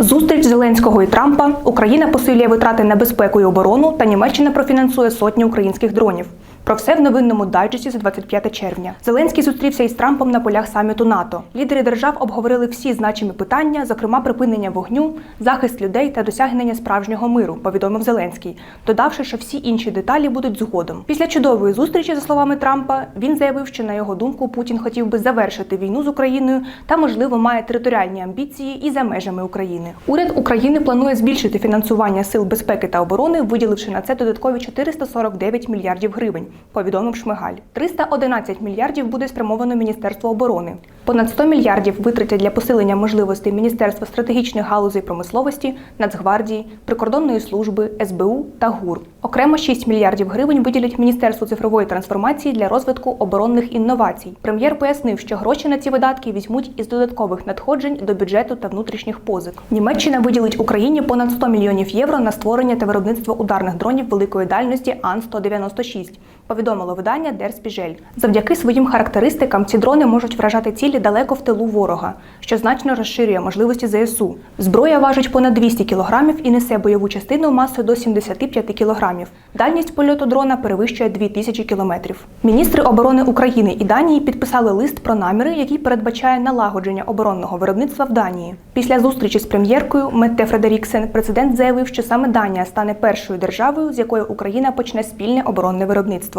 Зустріч Зеленського і Трампа. Україна посилює витрати на безпеку і оборону, та Німеччина профінансує сотні українських дронів. Про все в новинному дайджесті за 25 червня. Зеленський зустрівся із Трампом на полях саміту НАТО. Лідери держав обговорили всі значимі питання, зокрема припинення вогню, захист людей та досягнення справжнього миру, повідомив Зеленський, додавши, що всі інші деталі будуть згодом. Після чудової зустрічі, за словами Трампа, він заявив, що на його думку Путін хотів би завершити війну з Україною та, можливо, має територіальні амбіції і за межами України. Уряд України планує збільшити фінансування сил безпеки та оборони, виділивши на це додаткові 449 мільярдів гривень, повідомив Шмигаль. 311 мільярдів буде спрямовано Міністерству оборони. Понад 100 мільярдів витратять для посилення можливостей Міністерства стратегічних галузей промисловості, Нацгвардії, прикордонної служби, СБУ та ГУР. Окремо 6 мільярдів гривень виділять Міністерству цифрової трансформації для розвитку оборонних інновацій. Прем'єр пояснив, що гроші на ці видатки візьмуть із додаткових надходжень до бюджету та внутрішніх позик. Німеччина виділить Україні понад 100 мільйонів євро на створення та виробництво ударних дронів великої дальності Ан-196, повідомило видання Spiegel. Завдяки своїм характеристикам ці дрони можуть вражати цілі далеко в тилу ворога, що значно розширює можливості ЗСУ. Зброя важить понад 200 кілограмів і несе бойову частину масою до 75 кілограмів. Дальність польоту дрона перевищує 2000 кілометрів. Міністри оборони України і Данії підписали лист про наміри, який передбачає налагодження оборонного виробництва в Данії. Після зустрічі з прем'єркою Метте Фредеріксен президент заявив, що саме Данія стане першою державою, з якою Україна почне спільне оборонне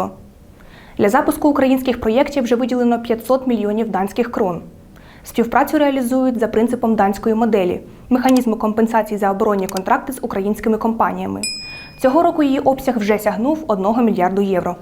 виробництво. Для запуску українських проєктів вже виділено 500 мільйонів данських крон. Співпрацю реалізують за принципом данської моделі механізму компенсації за оборонні контракти з українськими компаніями. Цього року її обсяг вже сягнув 1 мільярду євро.